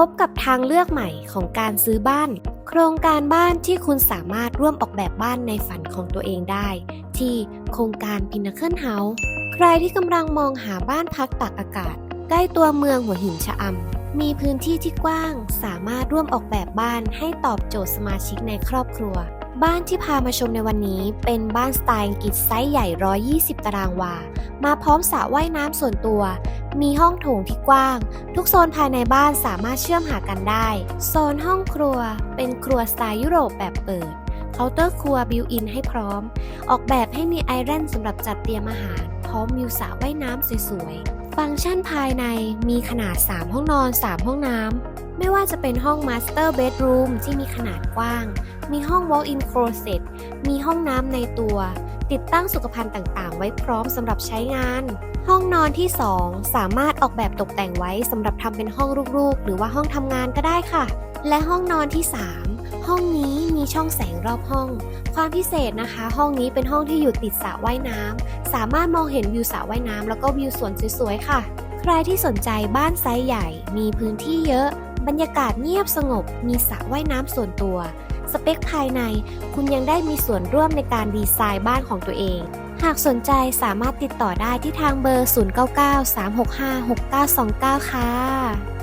พบกับทางเลือกใหม่ของการซื้อบ้าน โครงการบ้านที่คุณสามารถร่วมออกแบบบ้านในฝันของตัวเองได้ ที่โครงการ Pinnacle House ใครที่กำลังมองหาบ้านพักตากอากาศ ใกล้ตัวเมืองหัวหินชะอำ มีพื้นที่ที่กว้าง สามารถร่วมออกแบบบ้านให้ตอบโจทย์สมาชิกในครอบครัว บ้านที่พามาชมในวันนี้ เป็นบ้านสไตล์อังกฤษไซส์ใหญ่ 120 ตารางวา มาพร้อมสระว่ายน้ำส่วนตัว มีห้องโถงที่กว้าง ทุกโซนภายในบ้านสามารถเชื่อมหากันได้ โซนห้องครัว เป็นครัวสไตล์ยุโรปแบบเปิด เคาน์เตอร์ครัวบิวอินให้พร้อม ออกแบบให้มีไอแรนสำหรับจัดเตรียมอาหาร พร้อมวิวสระว่ายน้ำสวยๆ ฟังก์ชันภายในมีขนาด 3 ห้องนอน 3 ห้องน้ำ ไม่ว่าจะเป็นห้อง Master Bedroom ที่มีขนาดกว้าง มีห้อง Walk-in Closet มีห้องน้ำในตัว ติดตั้งสุขภัณฑ์ต่างๆ ไว้พร้อมสำหรับใช้งาน ห้องนอนที่ 2 สามารถออกแบบตกแต่งไว้สำหรับทำเป็นห้องลูกๆ หรือว่าห้องทำงานก็ได้ค่ะ และห้องนอนที่ 3 ห้องนี้มีช่องแสงรอบห้อง ความพิเศษนะคะ ห้องนี้เป็นห้องที่อยู่ติดสระว่ายน้ำสามารถมองเห็นวิวสระว่ายน้ำแล้วก็วิวสวนสวยๆค่ะ ใครที่สนใจบ้านไซส์ใหญ่ มีพื้นที่เยอะ บรรยากาศเงียบสงบ มีสระว่ายน้ำส่วนตัว สเปคภายใน คุณยังได้มีส่วนร่วมในการดีไซน์บ้านของตัวเอง หากสนใจสามารถติดต่อได้ที่ทางเบอร์ 0993656929 ค่ะ